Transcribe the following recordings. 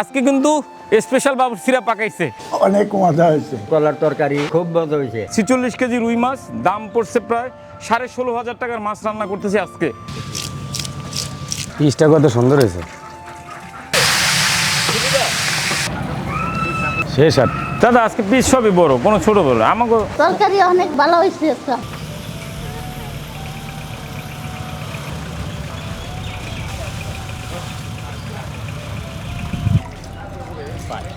আজকে কিন্তু স্পেশাল বাবুর্চিরা পাকাইছে। অনেক মজা হয়েছে। কলার তরকারি খুব মজা হয়েছে। ছিচল্লিশ কেজি রুই মাছ দাম পড়ছে প্রায় সাড়ে ষোলো হাজার টাকার মাছ রান্না করতেছি আজকে। পিসটা কত সুন্দর হয়েছে। শেষ আর। দাদা আজকে পিস সবই বড় কোনো ছোট বড় আমাকে তরকারি অনেক ভালো হয়েছে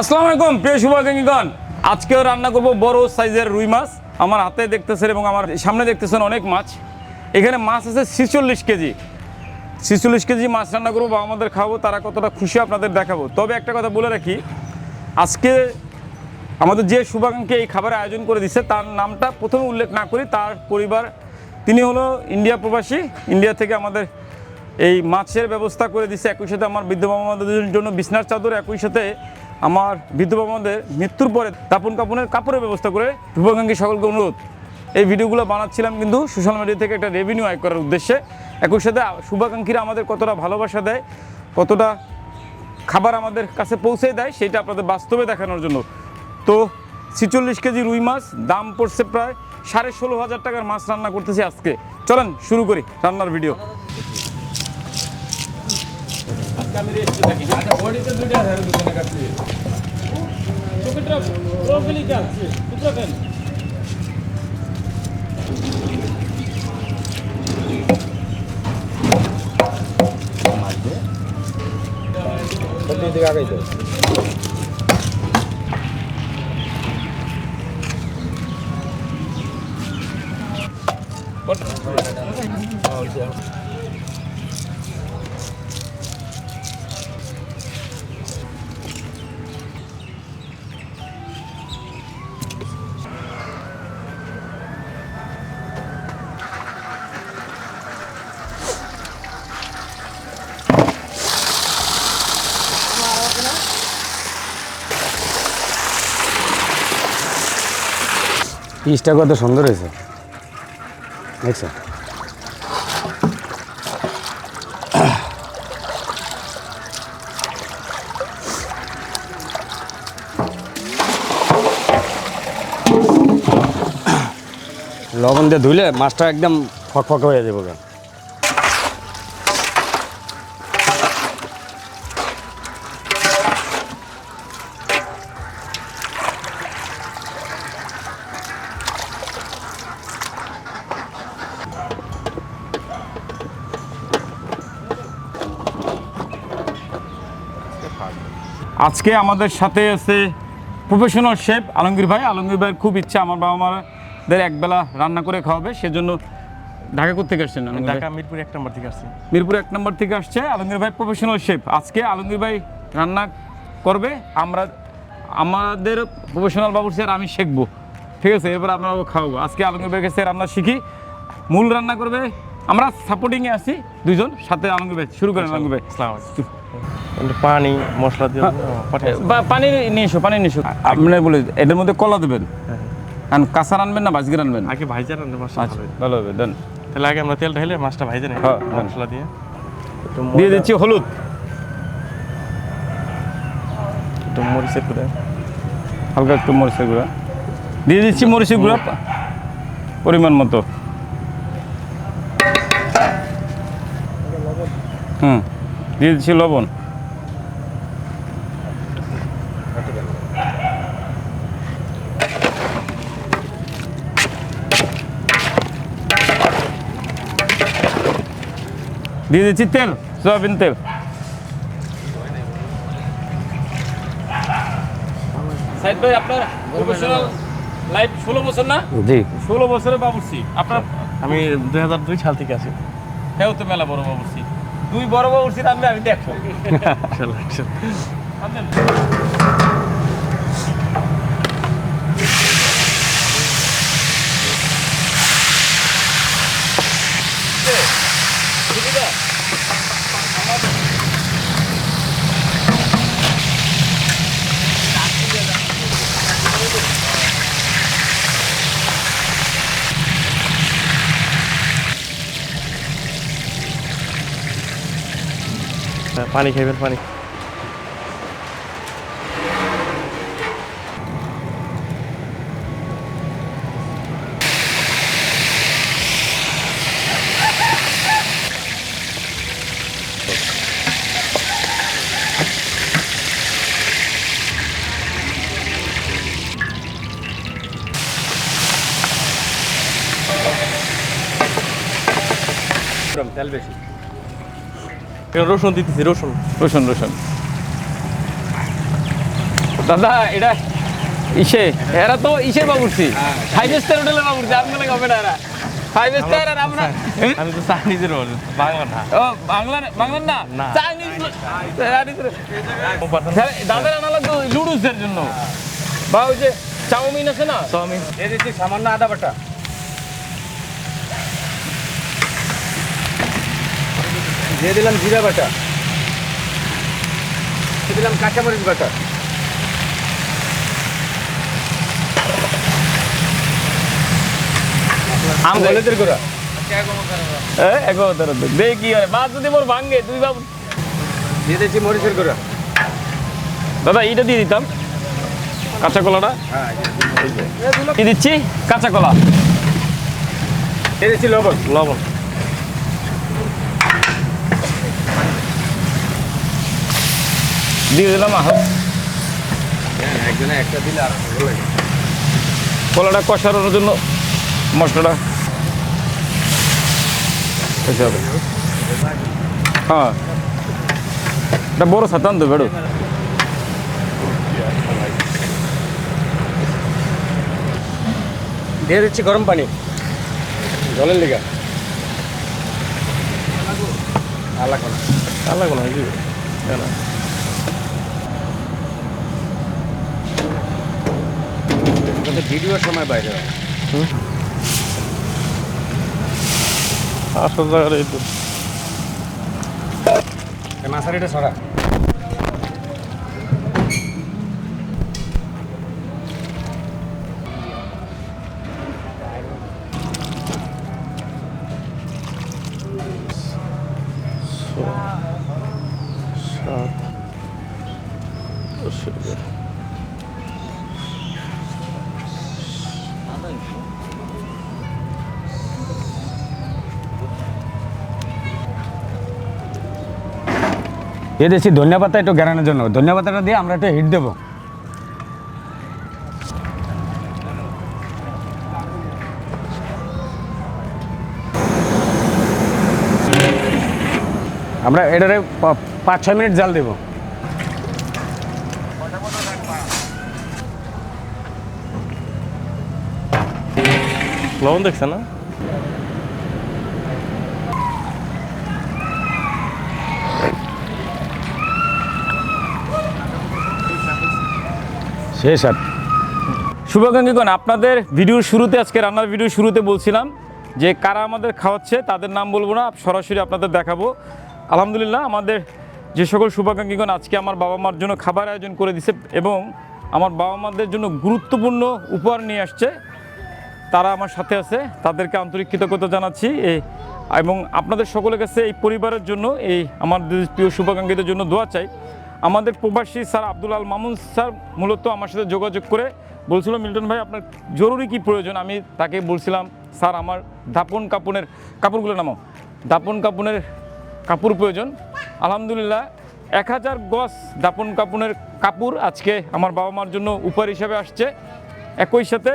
আসসালামু আলাইকুম, প্রিয় শুভাকাঙ্ক্ষীগণ। আজকেও রান্না করব বড় সাইজের রুই মাছ। আমার হাতে দেখতেছেন এবং আমার সামনে দেখতেছেন অনেক মাছ। এখানে মাছ আছে ছিচল্লিশ কেজি। ছিচল্লিশ কেজি মাছ রান্না করব বা আমাদের খাব তারা কতটা খুশি আপনাদের দেখাবো। তবে একটা কথা বলে রাখি, আজকে আমাদের যে শুভাকাঙ্ক্ষী এই খাবারের আয়োজন করে দিচ্ছে, তার নামটা প্রথমে উল্লেখ না করি, তার পরিবার। তিনি হলো ইন্ডিয়া প্রবাসী, ইন্ডিয়া থেকে আমাদের এই মাছের ব্যবস্থা করে দিচ্ছে। একই সাথে আমার বৃদ্ধ বাবাদের জন্য বিছনার চাদর, একই সাথে আমার বৃদ্ধ বাবাদের মৃত্যুর পরে তাপন কাপনের কাপড়ের ব্যবস্থা করে শুভাকাঙ্ক্ষী সকলকে অনুরোধ। এই ভিডিওগুলো বানাচ্ছিলাম কিন্তু সোশ্যাল মিডিয়া থেকে একটা রেভিনিউ আয় করার উদ্দেশ্যে। একই সাথে শুভাকাঙ্ক্ষীরা আমাদের কতটা ভালোবাসা দেয়, কতটা খাবার আমাদের কাছে পৌঁছে দেয়, সেটা আপনাদের বাস্তবে দেখানোর জন্য। তো ছিচল্লিশ কেজি রুই মাছ, দাম পড়ছে প্রায় সাড়ে ষোলো হাজার টাকার মাছ রান্না করতেছি আজকে। চলেন শুরু করি রান্নার ভিডিও আমি রেস্টে থাকি আচ্ছা বডিতে দুইটা ধরে দুজনে কাছে টুকটা প্রোফাইল কি আছে টুকরা কেন দিকে আগাইতে Oh, yeah. পিসটা কত? সুন্দর হয়েছে। দেখছ? লবণ দিয়ে ধুলে মাছটা একদম ফকফকে হয়ে যাবে গা। আজকে আমাদের সাথে আছে প্রফেশনাল শেফ আলমগীর ভাই। আলমগীর ভাইয়ের খুব ইচ্ছা আমার বাবা মাদের একবেলা রান্না করে খাওয়াবে সেজন্য ঢাকা করতে আসছেন ঢাকা মিরপুর এক নম্বর থেকে আসছি। মিরপুর এক নম্বর থেকে আসছে আলমগীর ভাই প্রফেশনাল শেফ আজকে আলমগীর ভাই রান্না করবে আমরা আমাদের প্রফেশনাল বাবুর স্যার আমি শিখব। ঠিক আছে এরপর আপনারা খাওয়াবো। আজকে আলমগীর ভাইয়ের কাছে রান্না শিখি মূল রান্না করবে আমরা সাপোর্টিংয়ে আছি দুইজন সাথে আলমগীর ভাই শুরু করেন আলমগীর ভাই। আসসালামু আলাইকুম। একটু পানি মশলা দিয়ে বা- পানি নিয়ে এসো পানি নিয়ে এসো। আপনি বলে এদের মধ্যে কলা দেবেন। আর কাঁচা রানবেন না বাজকে রানবেন। আগে ভাইজা মাছটা আচ্ছা ভালো হবে দেন। তাহলে আগে আমরা তেল ঢেলে মাছটা ভাইজে নিই। হ্যাঁ, হ্যাঁ। মশলা দিয়ে। দিয়ে দিচ্ছি হলুদ। একটু মরিচের গুঁড়া। হালকা একটু মরিচের গুঁড়া। দিয়ে দিচ্ছি মরিচের গুঁড়া পরিমাণ মতো। হুম দিয়ে দিচ্ছি লবণ। দিয়ে দিচ্ছি তেল সয়াবিন তেল। সাইদ ভাই আপনার প্রফেশনাল লাইফ ষোলো বছর না? জি। ষোলো বাবুর্চি। আপনার আমি দুই হাজার দুই সাল থেকে আছি। হেও তো মেলা বড় বাবুর্চি। দুই বড় বাবুর্চি উঠছি আমি দেখো পানি খাইবেন পানি। রসুন দিতেছি রসুন। রসুন রসুন। দাদা এটা ইসে এরা তো ইসে বাবুর্চি। ফাইভ স্টার হোটেলের বাবুর্চি আপনার হবে না এরা। ফাইভ স্টার আর আমরা আমি তো চাইনিজের বল বাংলা না। ও বাংলা বাংলা না? না। চাইনিজ দাদা রান্না লাগতো লুডুসের জন্য। বা ওই যে চাউমিন আছে না? চাউমিন। এই দিচ্ছি সামান্য আদা বাটা। দিয়ে দিলাম জিরা বাটা। দিয়ে দিলাম কাঁচামরিচ বাটা। আম হলুদের গুঁড়া। দেখি কি হয় মাছ যদি মোর ভাঙ্গে তুই বাবু দিয়ে দিচ্ছি মরিচের গুঁড়া। দাদা এইটা দিয়ে দিতাম। কাঁচা কলাটা। হ্যাঁ কি দিচ্ছি কাঁচা কলা। লবণ। লবণ। দিয়ে দিলাম আহ। একজনে একটা দিলে আর ভালো লাগে কলাটা কষানোর জন্য মশলাটা কষাবে হ্যাঁ। এটা বড় সাতান তো বেড়ো। দিয়ে দিচ্ছি গরম পানি। জলের লিগা। আর লাগবে না আর না এই যে, কেন? কিন্তু ভিডিওর সময় বাইরে হয়। আসল এই মাছারিটা ছড়া দিয়ে দিচ্ছি ধনিয়া পাতা একটু গ্যারানোর জন্য। ধনিয়া পাতাটা দিয়ে আমরা একটু হিট দেবো। আমরা এটারে পাঁচ, ছয় মিনিট জাল দেবো। লবণ দেখছে না? শেষ আর শুভাকাঙ্ক্ষীগণ আপনাদের ভিডিওর শুরুতে, আজকে রান্নার ভিডিও শুরুতে বলছিলাম যে কারা আমাদের খাওয়াচ্ছে, তাদের নাম বলব না, সরাসরি আপনাদের দেখাবো। আলহামদুলিল্লাহ, আমাদের যে সকল শুভাকাঙ্ক্ষীগণ আজকে আমার বাবা মার জন্য খাবার আয়োজন করে দিছে এবং আমার বাবা মাদের জন্য গুরুত্বপূর্ণ উপহার নিয়ে আসছে। তারা আমার সাথে আছে, তাদেরকে আন্তরিক কৃতজ্ঞতা জানাচ্ছি। এই এবং আপনাদের সকলের কাছে এই পরিবারের জন্য, এই আমার প্রিয় শুভাকাঙ্ক্ষীদের জন্য দোয়া চাই। আমাদের প্রবাসী স্যার আব্দুল আল মামুন স্যার মূলত আমার সাথে যোগাযোগ করে বলছিল, মিল্টন ভাই, আপনার জরুরি কি প্রয়োজন? আমি তাকে বলছিলাম, স্যার, আমার দাপন কাপনের কাপড়গুলো নামাও। দাপন কাপনের কাপড় প্রয়োজন। আলহামদুলিল্লাহ, এক হাজার গজ দাপন কাপনের কাপড় আজকে আমার বাবা মার জন্য উপহার হিসাবে আসছে। একই সাথে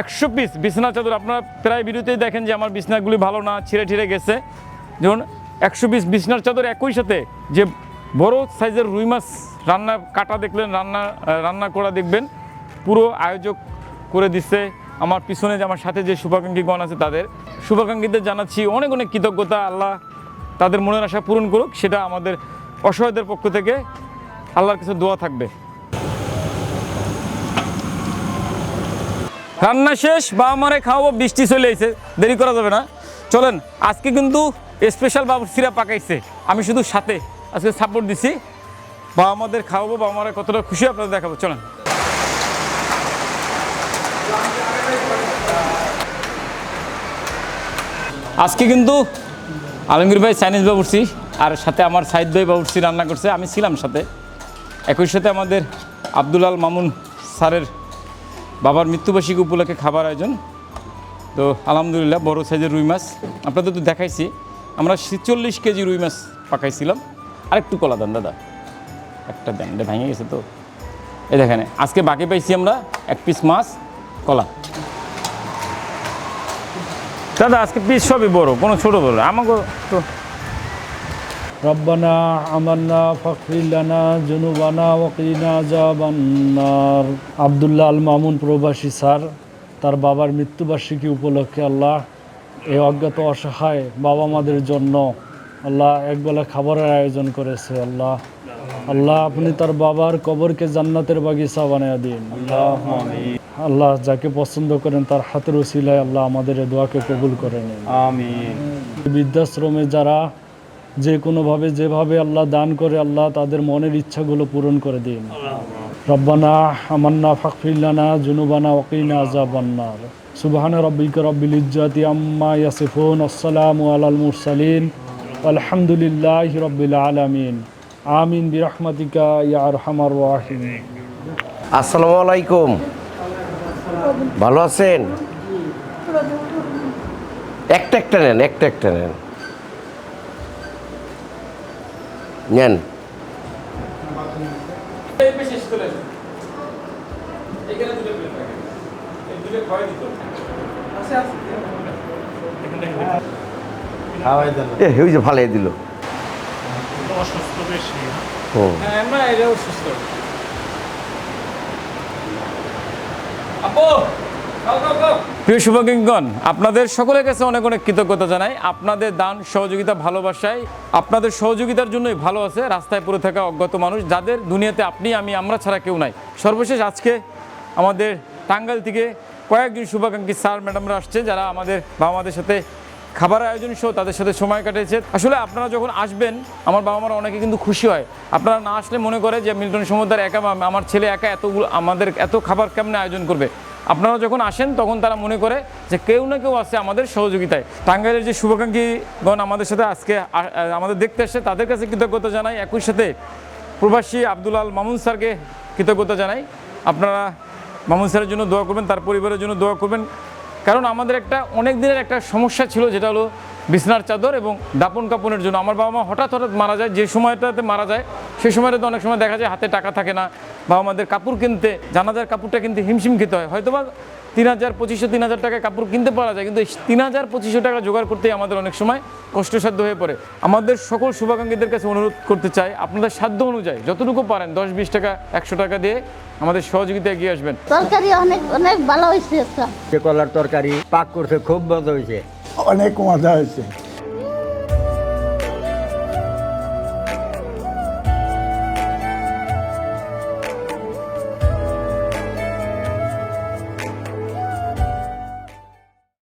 একশো পিস বিছনা চাদর, আপনারা প্রায় ভিডিওতেই দেখেন যে আমার বিছনাগুলি ভালো না, ছিঁড়ে ঠিড়ে গেছে। যেমন একশো পিস বিছনার চাদর একই সাথে যে বড় সাইজের রুই মাছ রান্না, কাটা দেখলেন, রান্না রান্না করা দেখবেন। পুরো আয়োজক করে দিচ্ছে। আমার পিছনে যে, আমার সাথে যে শুভাকাঙ্ক্ষীগণ আছে তাদের। শুভাকাঙ্ক্ষীদের জানাচ্ছি অনেক অনেক কৃতজ্ঞতা। আল্লাহ তাদের মনের আশা পূরণ করুক। সেটা আমাদের অসহায়দের পক্ষ থেকে আল্লাহর কিছু দোয়া থাকবে। রান্না শেষ বা আমারে খাওয়াবো, বৃষ্টি চলে এসে। দেরি করা যাবে না। চলেন, আজকে কিন্তু স্পেশাল বাবুর্চিরা পাকাইছে। আমি শুধু সাথে। আজকে সাপোর্ট দিছি। বাবা আমাদের খাওয়াবো, বাবা মারা কতটা খুশি আপনাদের দেখাবো, চলেন। আজকে কিন্তু আলমগীর ভাই চাইনিজ বাবুর্চি, আর সাথে আমার সাইদ ভাই বাবুর্চি রান্না করছে, আমি ছিলাম সাথে। একই সাথে আমাদের আব্দুল আল মামুন স্যারের বাবার মৃত্যুবার্ষিকী উপলক্ষে খাবার আয়োজন। তো আলহামদুলিল্লাহ, বড় সাইজের রুই মাছ। আপনাদের তো দেখাইছি, আমরা ছিচল্লিশ কেজি রুই মাছ পাকাইছিলাম। আরেকটু কলা দেন, দাদা। একটা দেন, এটা ভেঙে গেছে তো। এই দেখেন, আজকে বাকি পাইছি আমরা এক পিস মাছ, কলা। দাদা, আজকে পিস সবই বড়, কোনো ছোট বড় আমাকে তো রব্বানা, আমান্না, ফখরিল্লানা, জুনুবানা ওকরিনা জাবান্নার আবদুল্লাহ আল মামুন প্রবাসী স্যার, তার বাবার মৃত্যুবার্ষিকী উপলক্ষে আল্লাহ এই অজ্ঞাত অসহায় বাবা মাদের জন্য আল্লাহ একবেলা খাবারের আয়োজন করেছে আল্লাহ। আল্লাহ আপনি তার বাবার কবরকে জান্নাতের বাগিচা বানিয়ে দিন। আল্লাহ যাকে পছন্দ করেন তার হাতের উসিলায় আল্লাহ আমাদের দোয়াকে কবুল করে নিন। বৃদ্ধাশ্রমে যারা যে কোনোভাবে যেভাবে আল্লাহ দান করে আল্লাহ তাদের মনের ইচ্ছাগুলো পূরণ করে দিন। রব্বানা আমান্না ফাকফিল্লানা জুনুবানা ওকিনা আজাবান্নার সুবহান রব্বিক রব্বিল ইজ্জাতি আম্মা ইয়াসিফুন আসসালামু আলাল মুরসালিন। আলহামদুলিল্লাহ রব্বিল আলামিন। আমিন বিরহমাতিকা ইয়া আরহামার রাহিমিন। আসসালামু আলাইকুম। ভালো আছেন? একটা একটা নেন, একটা একটা নেন। নেন। এ ওই যে ভালো দিল। হুম প্রিয় আপনাদের সকলের কাছে অনেক অনেক কৃতজ্ঞতা জানাই। আপনাদের দান সহযোগিতা ভালোবাসায় আপনাদের সহযোগিতার জন্যই ভালো আছে রাস্তায় পড়ে থাকা অজ্ঞাত মানুষ। যাদের দুনিয়াতে আপনি আমি আমরা ছাড়া কেউ নাই। সর্বশেষ আজকে আমাদের টাঙ্গাইল থেকে কয়েকজন শুভাকাঙ্ক্ষী স্যার ম্যাডামরা আসছে যারা আমাদের বাবা মাদের সাথে খাবার আয়োজন সহ তাদের সাথে সময় কাটিয়েছে। আসলে আপনারা যখন আসবেন, আমার বাবা মারা অনেকে কিন্তু খুশি হয়। আপনারা না আসলে মনে করে যে মিল্টন সমুদ্র একা আমার ছেলে একা এতগুলো আমাদের এত খাবার কেমনে আয়োজন করবে? আপনারা যখন আসেন, তখন তারা মনে করে যে কেউ না কেউ আছে আমাদের সহযোগিতায়। টাঙ্গাইলের যে শুভাকাঙ্ক্ষীগণ আমাদের সাথে আজকে আমাদের দেখতে আসছে, তাদের কাছে কৃতজ্ঞতা জানাই। একই সাথে প্রবাসী আব্দুল আল মামুন স্যারকে কৃতজ্ঞতা জানাই। আপনারা মামুন স্যারের জন্য দোয়া করবেন, তার পরিবারের জন্য দোয়া করবেন। কারণ আমাদের একটা অনেক দিনের একটা সমস্যা ছিল, যেটা হলো বিছনার চাদর এবং দাপন কাপনের জন্য। আমার বাবা মা হঠাৎ হঠাৎ মারা যায়, যে সময়টাতে মারা যায় সেই সময়টাতে অনেক সময় দেখা যায় হাতে টাকা থাকে না, বাবা মাদের কাপড় কিনতে, জানাজার কাপড়টা কিনতে হিমশিম খেতে হয়। হয়তো বা তিন হাজার পঁচিশশো তিন হাজার টাকায় কাপড় কিনতে পারা যায় কিন্তু তিন হাজার পঁচিশশো টাকা জোগাড় করতেই আমাদের অনেক সময় কষ্টসাধ্য হয়ে পড়ে। আমাদের সকল শুভাকাঙ্ক্ষীদের কাছে অনুরোধ করতে চাই আপনাদের সাধ্য অনুযায়ী যতটুকু পারেন দশ বিশ টাকা একশো টাকা দিয়ে আমাদের সহযোগিতা এগিয়ে আসবেন। তরকারি অনেক অনেক ভালো হয়েছে কলার তরকারি পাক করতে খুব ভালো হয়েছে। অনেক মজা হয়েছে।